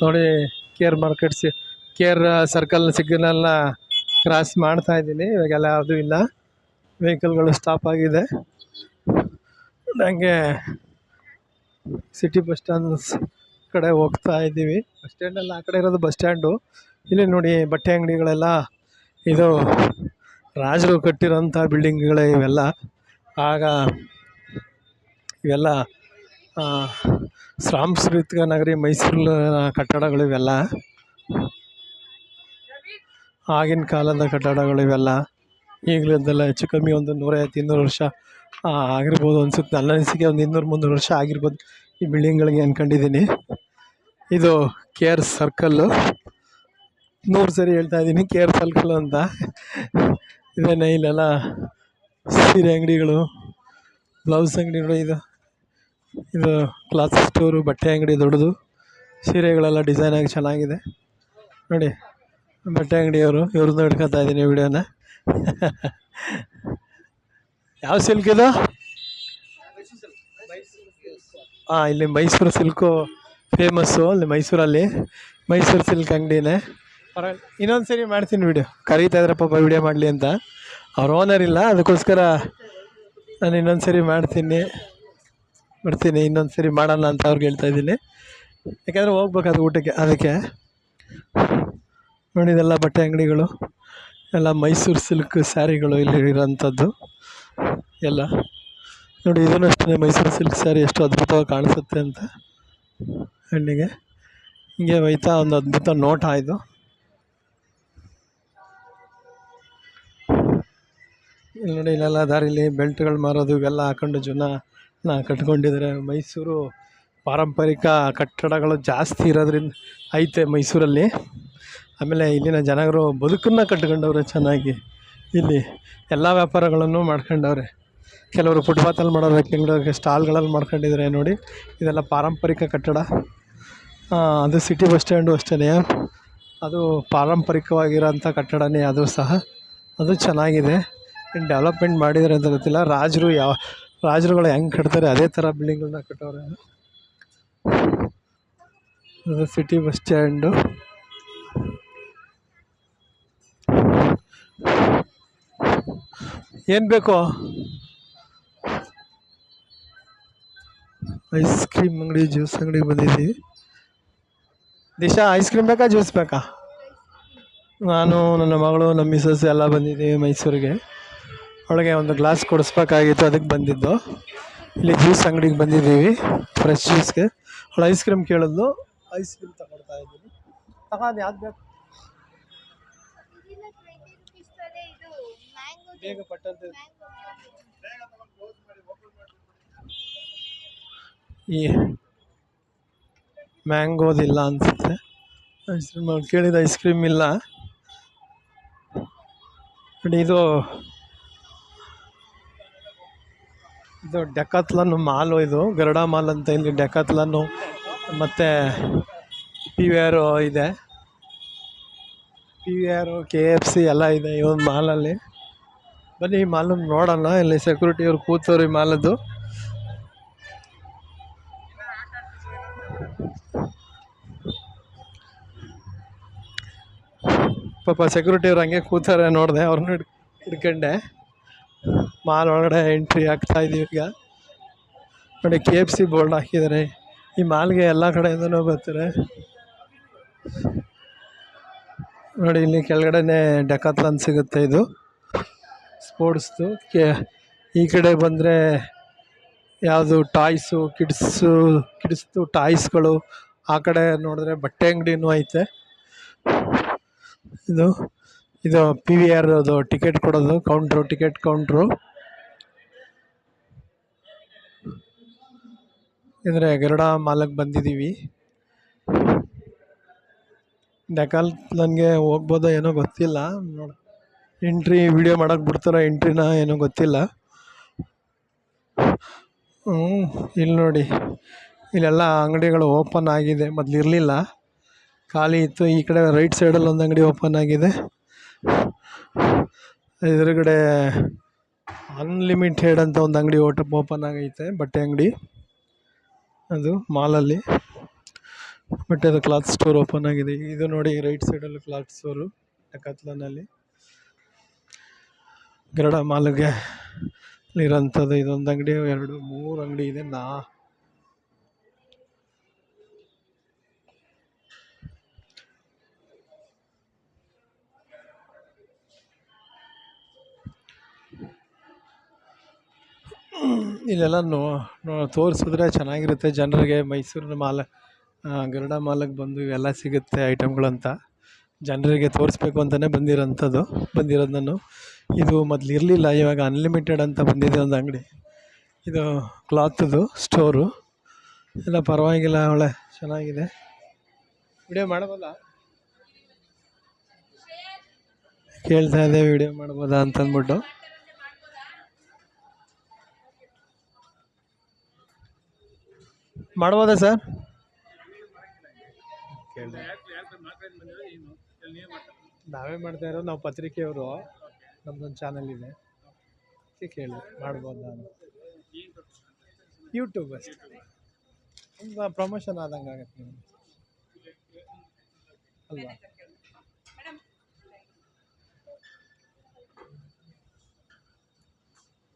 ನೋಡಿ care markets care circle ಸಿಗ್ನಲ್ನ cross ಮಾಡ್ತಾ ಇದ್ದೀನಿ. ಇವಾಗೆಲ್ಲ ಯಾವುದೂ ಇಲ್ಲ. ವೆಹಿಕಲ್ಗಳು ಸ್ಟಾಪ್ ಆಗಿದೆ. ನನಗೆ ಸಿಟಿ ಬಸ್ ಸ್ಟ್ಯಾಂಡ್ಸ್ ಕಡೆ ಹೋಗ್ತಾ ಇದ್ದೀವಿ. ಬಸ್ ಸ್ಟ್ಯಾಂಡಲ್ಲಿ ಆ ಕಡೆ ಇರೋದು ಬಸ್ ಸ್ಟ್ಯಾಂಡು ಇಲ್ಲಿ ನೋಡಿ, ಬಟ್ಟೆ ಅಂಗಡಿಗಳೆಲ್ಲ ಇದು ರಾಜರು ಕಟ್ಟಿರೋಂಥ ಬಿಲ್ಡಿಂಗ್ಗಳೇ ಇವೆಲ್ಲ. ಆಗ ಇವೆಲ್ಲ ಸಾಂಸ್ಕೃತಿಕ ನಗರಿ, ಮೈಸೂರಿನ ಕಟ್ಟಡಗಳು ಇವೆಲ್ಲ ಆಗಿನ ಕಾಲದ ಕಟ್ಟಡಗಳು ಇವೆಲ್ಲ ಈಗಲಿಂದೆಲ್ಲ ಹೆಚ್ಚು ಕಮ್ಮಿ ಒಂದು ನೂರೈವತ್ತು ಇನ್ನೂರು ವರ್ಷ ಆಗಿರ್ಬೋದು ಅನ್ಸುತ್ತೆ. ನನ್ನ ಅನಿಸಿಕೆ ಒಂದು ಇನ್ನೂರು ಮುನ್ನೂರು ವರ್ಷ ಆಗಿರ್ಬೋದು ಈ ಬಿಲ್ಡಿಂಗ್ಗಳಿಗೆ ಅಂದ್ಕೊಂಡಿದ್ದೀನಿ ಇದು ಕೆ ಆರ್ ಸರ್ಕಲ್ಲು. ನೂರು ಸರಿ ಹೇಳ್ತಾ ಇದ್ದೀನಿ ಕೆ ಆರ್ ಸರ್ಕಲ್ ಅಂತ. ಇದೇನೆ ಇಲ್ಲೆಲ್ಲ ಸೀರೆ ಅಂಗಡಿಗಳು, ಬ್ಲೌಸ್ ಅಂಗಡಿಗಳು, ಇದು ಇದು ಕ್ಲಾತ್ ಸ್ಟೋರು ಬಟ್ಟೆ ಅಂಗಡಿ ದೊಡ್ಡದು. ಸೀರೆಗಳೆಲ್ಲ ಡಿಸೈನ್ ಆಗಿ ಚೆನ್ನಾಗಿದೆ. ನೋಡಿ, ಬಟ್ಟೆ ಅಂಗಡಿಯವರು ಇವ್ರದ್ದು ಹಿಡ್ಕೊತಾ ಇದ್ದೀನಿ ವಿಡಿಯೋನ. ಯಾವ ಸಿಲ್ಕ್ ಇದು? ಹಾಂ ಇಲ್ಲಿ ಮೈಸೂರು ಸಿಲ್ಕು ಫೇಮಸ್ಸು ಅಲ್ಲಿ ಮೈಸೂರಲ್ಲಿ. ಮೈಸೂರು ಸಿಲ್ಕ್ ಅಂಗಡಿನೇ. ಪರವಾಗಿಲ್ಲ. ಇನ್ನೊಂದು ಸರಿ ಮಾಡ್ತೀನಿ ವಿಡಿಯೋ ಕರೀತಾ ಇದ್ರೆ ಪಾಪ ವಿಡಿಯೋ ಮಾಡಲಿ ಅಂತ. ಅವ್ರ ಓನರ್ ಇಲ್ಲ, ಅದಕ್ಕೋಸ್ಕರ ನಾನು ಇನ್ನೊಂದು ಸರಿ ಮಾಡ್ತೀನಿ. ಬರ್ತೀನಿ ಇನ್ನೊಂದು ಸರಿ ಮಾಡೋಣ ಅಂತ ಅವ್ರಿಗೆ ಹೇಳ್ತಾ ಇದ್ದೀನಿ. ಯಾಕೆಂದರೆ ಹೋಗ್ಬೇಕು ಅದು ಊಟಕ್ಕೆ, ಅದಕ್ಕೆ ನೋಡಿದೆಲ್ಲ ಬಟ್ಟೆ ಅಂಗಡಿಗಳು, ಎಲ್ಲ ಮೈಸೂರು ಸಿಲ್ಕ್ ಸ್ಯಾರಿಗಳು ಇಲ್ಲಿ ಇರೋಂಥದ್ದು ಎಲ್ಲ ನೋಡಿ, ಇದನ್ನು ಅಷ್ಟೇ ಮೈಸೂರು ಸಿಲ್ಕ್ ಸ್ಯಾರಿ ಎಷ್ಟು ಅದ್ಭುತವಾಗಿ ಕಾಣಿಸುತ್ತೆ ಅಂತ ಹೆಣ್ಣಿಗೆ. ಹಿಂಗೆ ಒಯ್ತಾ ಒಂದು ಅದ್ಭುತ ನೋಟ ಇದು. ಇಲ್ಲಿ ನೋಡಿ, ಇಲ್ಲೆಲ್ಲ ದಾರಿಲಿ ಬೆಲ್ಟ್ಗಳು ಮಾರೋದು, ಇವೆಲ್ಲ ಹಾಕೊಂಡು ಜನ ನಾ ಕಟ್ಕೊಂಡಿದ್ದಾರೆ. ಮೈಸೂರು ಪಾರಂಪರಿಕ ಕಟ್ಟಡಗಳು ಜಾಸ್ತಿ ಇರೋದ್ರಿಂದ ಐತೆ ಮೈಸೂರಲ್ಲಿ. ಆಮೇಲೆ ಇಲ್ಲಿನ ಜನರು ಬದುಕನ್ನು ಕಟ್ಕೊಂಡವ್ರೆ ಚೆನ್ನಾಗಿ. ಇಲ್ಲಿ ಎಲ್ಲ ವ್ಯಾಪಾರಗಳನ್ನು ಮಾಡ್ಕೊಂಡವ್ರೆ. ಕೆಲವರು ಫುಟ್ಪಾತಲ್ಲಿ ಮಾಡೋರು ಕೆಲವರು ಸ್ಟಾಲ್ಗಳಲ್ಲಿ ಮಾಡ್ಕೊಂಡಿದ್ದಾರೆ ನೋಡಿ. ಇದೆಲ್ಲ ಪಾರಂಪರಿಕ ಕಟ್ಟಡ. ಅದು ಸಿಟಿ ಬಸ್ ಸ್ಟ್ಯಾಂಡು ಅಷ್ಟೇ ಅದು ಪಾರಂಪರಿಕವಾಗಿರೋಂಥ ಕಟ್ಟಡನೇ ಅದು ಸಹ. ಅದು ಚೆನ್ನಾಗಿದೆ. ಡೆವಲಪ್ಮೆಂಟ್ ಮಾಡಿದ್ದಾರೆ ಅಂತ ಗೊತ್ತಿಲ್ಲ. ರಾಜರು ಯಾವ ರಾಜರುಗಳು ಹೆಂಗೆ ಕಟ್ತಾರೆ ಅದೇ ಥರ ಬಿಲ್ಡಿಂಗ್ಗಳನ್ನ ಕಟ್ಟವ್ರೆ. ಇದು ಸಿಟಿ ಬಸ್ ಸ್ಟ್ಯಾಂಡು. ಏನು ಬೇಕು? ಐಸ್ ಕ್ರೀಮ್ ಅಂಗಡಿ, ಜ್ಯೂಸ್ ಅಂಗಡಿಗೆ ಬಂದಿದ್ದೀವಿ ದಿಶಾ, ಐಸ್ ಕ್ರೀಮ್ ಬೇಕಾ, ಜ್ಯೂಸ್ ಬೇಕಾ? ನಾನು, ನನ್ನ ಮಗಳು, ನಮ್ಮ ಮಿಸಸ್ ಎಲ್ಲ ಬಂದಿದ್ದೀವಿ ಮೈಸೂರಿಗೆ. ಅವಳಿಗೆ ಒಂದು ಗ್ಲಾಸ್ ಕೊಡಿಸ್ಬೇಕಾಗಿತ್ತು, ಅದಕ್ಕೆ ಬಂದಿದ್ದು. ಇಲ್ಲಿ ಜ್ಯೂಸ್ ಅಂಗಡಿಗೆ ಬಂದಿದ್ದೀವಿ ಫ್ರೆಶ್ ಜ್ಯೂಸ್ಗೆ ಅವಳು ಐಸ್ ಕ್ರೀಮ್ ಕೇಳಿದ್ಲು ಐಸ್ ಕ್ರೀಮ್ ತಗೊಳ್ತಾ ಇದ್ದೀನಿ. ತಗೊಂಡು ಯಾವ್ದು ಬೇಕು? ಬೇಗ ಪಟ್ಟಂತೆ. ಈ ಮ್ಯಾಂಗೋದಿಲ್ಲ ಅನ್ಸುತ್ತೆ. ಐಸ್ ಕ್ರೀಮ್ ಕೇಳಿದ ಐಸ್ ಕ್ರೀಮ್ ಇಲ್ಲ. ಇದು ಇದು ಡೆಕಾತ್ಲನ್ ಮಾಲು ಇದು, ಗರುಡ ಮಾಲ್ ಅಂತ ಇಲ್ಲಿ ಡೆಕಾತ್ಲನ್ನು, ಮತ್ತು ಪಿ ವಿ ಆರು ಇದೆ. P V R K F C ಎಲ್ಲ ಇದೆ ಈ ಒಂದು ಮಾಲಲ್ಲಿ. ಬನ್ನಿ ಈ ಮಾಲನ್ನು ನೋಡೋಣ, ಇಲ್ಲಿ ಸೆಕ್ಯೂರಿಟಿ ಕೂತವ್ರು ಈ ಮಾಲದ್ದು. ಪಾಪ ಸೆಕ್ಯೂರಿಟಿ ಅವ್ರು ಹಂಗೆ ಕೂತಾರೆ ನೋಡಿದೆ, ಅವ್ರನ್ನ ಹಿಡ್ ಹಿಡ್ಕೊಂಡೆ. ಮಾಲ್ ಒಳಗಡೆ ಎಂಟ್ರಿ ಆಗ್ತಾ ಇದೀವಿ ಈಗ. ನೋಡಿ ಕೆ ಎಫ್ ಸಿ ಬೋರ್ಡ್ ಹಾಕಿದ್ದಾರೆ. ಈ ಮಾಲ್ಗೆ ಎಲ್ಲ ಕಡೆಯಿಂದನೂ ಬರ್ತಾರೆ. ನೋಡಿ ಇಲ್ಲಿ ಕೆಳಗಡೆನೆ ಡೆಕಾತ್ಲನ್ ಸಿಗುತ್ತೆ ಇದು. ಸ್ಪೋರ್ಟ್ಸ್ದು ಕೆ, ಈ ಕಡೆ ಬಂದರೆ ಯಾವುದು ಟಾಯ್ಸು ಕಿಡ್ಸು ಕಿಡ್ಸ್ದು ಟಾಯ್ಸ್ಗಳು ಆ ಕಡೆ ನೋಡಿದ್ರೆ ಬಟ್ಟೆ ಅಂಗಡಿನೂ ಐತೆ. ಇದು ಇದು ಪಿ ವಿ ಆರ್ ಅದು ಟಿಕೆಟ್ ಕೊಡೋದು ಕೌಂಟ್ರು ಟಿಕೆಟ್ ಕೌಂಟ್ರು ಅಂದರೆ ಗರುಡ ಮಾಲಕ್ ಬಂದಿದ್ದೀವಿ. ಡೆಕಾಲ್ ನನಗೆ ಹೋಗ್ಬೋದೋ ಏನೋ ಗೊತ್ತಿಲ್ಲ. ನೋಡ ಎಂಟ್ರಿ ವಿಡಿಯೋ ಮಾಡೋಕೆ ಬಿಡ್ತಾರೋ ಎಂಟ್ರಿನ ಏನೋ ಗೊತ್ತಿಲ್ಲ. ಹ್ಞೂ ಇಲ್ಲಿ ನೋಡಿ. ಇಲ್ಲೆಲ್ಲ ಅಂಗಡಿಗಳು ಓಪನ್ ಆಗಿದೆ ಮೊದಲು ಇರಲಿಲ್ಲ. ಖಾಲಿ ಇತ್ತು, ಈ ಕಡೆ ರೈಟ್ ಸೈಡಲ್ಲಿ ಒಂದು ಅಂಗಡಿ ಓಪನ್ ಆಗಿದೆ. ಎದುರುಗಡೆ ಅನ್ಲಿಮಿಟೆಡ್ ಅಂತ ಒಂದು ಅಂಗಡಿ ಓಟ ಓಪನ್ ಆಗೈತೆ, ಬಟ್ಟೆ ಅಂಗಡಿ. ಅದು ಮಾಲಲ್ಲಿ ಬಟ್ಟೆದು ಕ್ಲಾತ್ ಸ್ಟೋರ್ ಓಪನ್ ಆಗಿದೆ. ಇದು ನೋಡಿ ರೈಟ್ ಸೈಡಲ್ಲಿ ಕ್ಲಾತ್ ಸ್ಟೋರು ಕತ್ಲನಲ್ಲಿ ಗರಡ ಮಾಲ್ಗೆ ಇರೋಂಥದ್ದು ಇದೊಂದು ಅಂಗಡಿ, ಎರಡು, ಮೂರು ಅಂಗಡಿ ಇದೆ. ನಾ ಇಲ್ಲೆಲ್ಲ ನೋ ನೋ, ತೋರಿಸಿದ್ರೆ ಚೆನ್ನಾಗಿರುತ್ತೆ. ಜನರಿಗೆ ಮೈಸೂರಿನ ಮಾಲ್ ಗರುಡ ಮಾಲಿಗೆ ಬಂದು ಇವೆಲ್ಲ ಸಿಗುತ್ತೆ ಐಟಮ್ಗಳು ಅಂತ ಜನರಿಗೆ ತೋರಿಸ್ಬೇಕು ಅಂತಲೇ ಬಂದಿರೋಂಥದ್ದು ಬಂದಿರೋದು ನಾನು ಇದು ಮೊದಲು ಇರಲಿಲ್ಲ, ಇವಾಗ ಅನ್ಲಿಮಿಟೆಡ್ ಅಂತ ಬಂದಿದೆ ಒಂದು ಅಂಗಡಿ. ಇದು ಕ್ಲಾತದು ಸ್ಟೋರು. ಎಲ್ಲ ಪರವಾಗಿಲ್ಲ, ಒಳ್ಳೆ, ಚೆನ್ನಾಗಿದೆ. ವಿಡಿಯೋ ಮಾಡ್ಬೋದಾ? ಕೇಳ್ತಾ ಇದೆ ವಿಡಿಯೋ ಮಾಡ್ಬೋದಾ ಅಂತಂದ್ಬಿಟ್ಟು. ಮಾಡ್ಬೋದಾ ಸರ್? ನಾವೇ ಮಾಡ್ತಾ ಇರೋದು, ನಾವು ಪತ್ರಿಕೆಯವರು. ನಮ್ದೊಂದು ಚಾನಲ್ ಇದೆ. ಕೇಳಿ, ಮಾಡ್ಬೋದಾ ನಾನು ಯೂಟ್ಯೂಬ್ ಅಷ್ಟೇ. ಪ್ರಮೋಷನ್ ಆದಂಗೆ ಆಗುತ್ತೆ ಅಲ್ವಾ?